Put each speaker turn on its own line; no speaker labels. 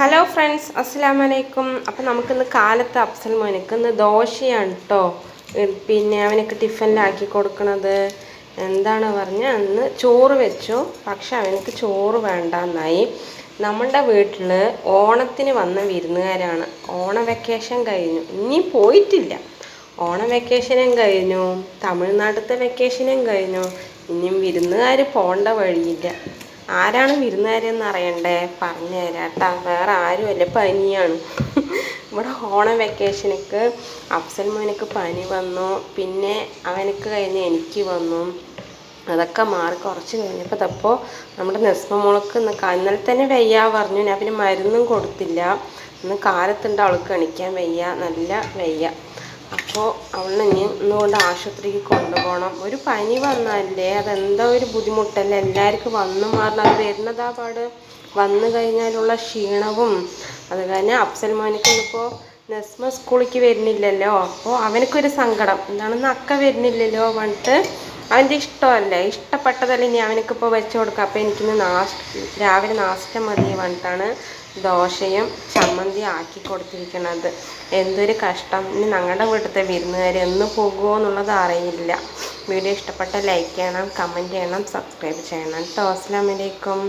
Hello friends അസ്സാം വലൈക്കും അപ്പം നമുക്കിന്ന് കാലത്ത് അഫ്സൽ മോനക്ക് ഇന്ന് ദോശയാണ് കേട്ടോ പിന്നെ അവനക്ക് ടിഫനിലാക്കി കൊടുക്കണത്. എന്താണ് പറഞ്ഞാൽ അന്ന് ചോറ് വെച്ചു. പക്ഷെ അവനക്ക് ചോറ് വേണ്ട എന്നായി നമ്മളുടെ വീട്ടിൽ ഓണത്തിന് വന്ന വിരുന്നുകാരാണ്. ഓണ വെക്കേഷൻ കഴിഞ്ഞു. ഇനി പോയിട്ടില്ല. ഓണ വെക്കേഷനും കഴിഞ്ഞു. തമിഴ്നാട്ടിലത്തെ വെക്കേഷനും കഴിഞ്ഞു. ഇനിയും വിരുന്നുകാർ പോകേണ്ട വഴിയില്ല. ആരാണ് വിരുന്നുകാരെന്ന് അറിയണ്ടേ? പറഞ്ഞു തരാം കേട്ടോ. വേറെ ആരുമല്ല പനിയാണ്. ഇവിടെ ഓണം വെക്കേഷനക്ക് അഫ്സൽ മോനക്ക് പനി വന്നു. പിന്നെ അവനക്ക് കഴിഞ്ഞ് എനിക്ക് വന്നു. അതൊക്കെ മാറി കുറച്ച് കഴിഞ്ഞപ്പോൾ തപ്പോൾ നമ്മുടെ നെസ്മ മോൾക്ക് ഇന്ന് കന്നലിൽ തന്നെ വയ്യ പറഞ്ഞു. ഞാൻ പിന്നെ മരുന്നും കൊടുത്തില്ല. ഇന്ന് കാലത്തുണ്ട് അവൾക്ക് എണിക്കാൻ വയ്യ. നല്ല വയ്യ. അപ്പോൾ അവളിനെ ഇനി ഇന്നുകൊണ്ട് ആശുപത്രിക്ക് കൊണ്ടുപോകണം. ഒരു പനി വന്നാലേ അതെന്താ ഒരു ബുദ്ധിമുട്ടല്ലേ? എല്ലാവർക്കും വന്നു മാറണം. അത് വരുന്നതാ പാട്. വന്നു കഴിഞ്ഞാലുള്ള ക്ഷീണവും. അത് കഴിഞ്ഞ് അഫ്സൽ മോനിക്ക് ഇന്നിപ്പോൾ നെസ്മ സ്കൂളിലേക്ക് വരുന്നില്ലല്ലോ. അപ്പോൾ അവനക്കൊരു സങ്കടം. എന്താണെന്ന് അക്ക വരുന്നില്ലല്ലോ പറഞ്ഞിട്ട് അവന്റെ ഇഷ്ടമല്ലേ. ഇഷ്ടപ്പെട്ടതല്ലേ ഇനി അവനക്കിപ്പോൾ വെച്ച് കൊടുക്കുക അപ്പോൾ എനിക്കിന്ന് നാസ്റ്റ് രാവിലെ നാസ്റ്റം മതി പറഞ്ഞിട്ടാണ് ദോശയും ചമ്മന്തി ആക്കി കൊടുത്തിരിക്കുന്നത് എന്തൊരു കഷ്ടം. ഇനി ഞങ്ങളുടെ വീട്ടിലത്തെ വിരുന്നുകാർ എന്ന് പോകുമോ എന്നുള്ളത് അറിയില്ല. വീഡിയോ ഇഷ്ടപ്പെട്ട ലൈക്ക് ചെയ്യണം കമന്റ് ചെയ്യണം സബ്സ്ക്രൈബ് ചെയ്യണം. കേട്ടോ. അസ്സാം വലൈക്കും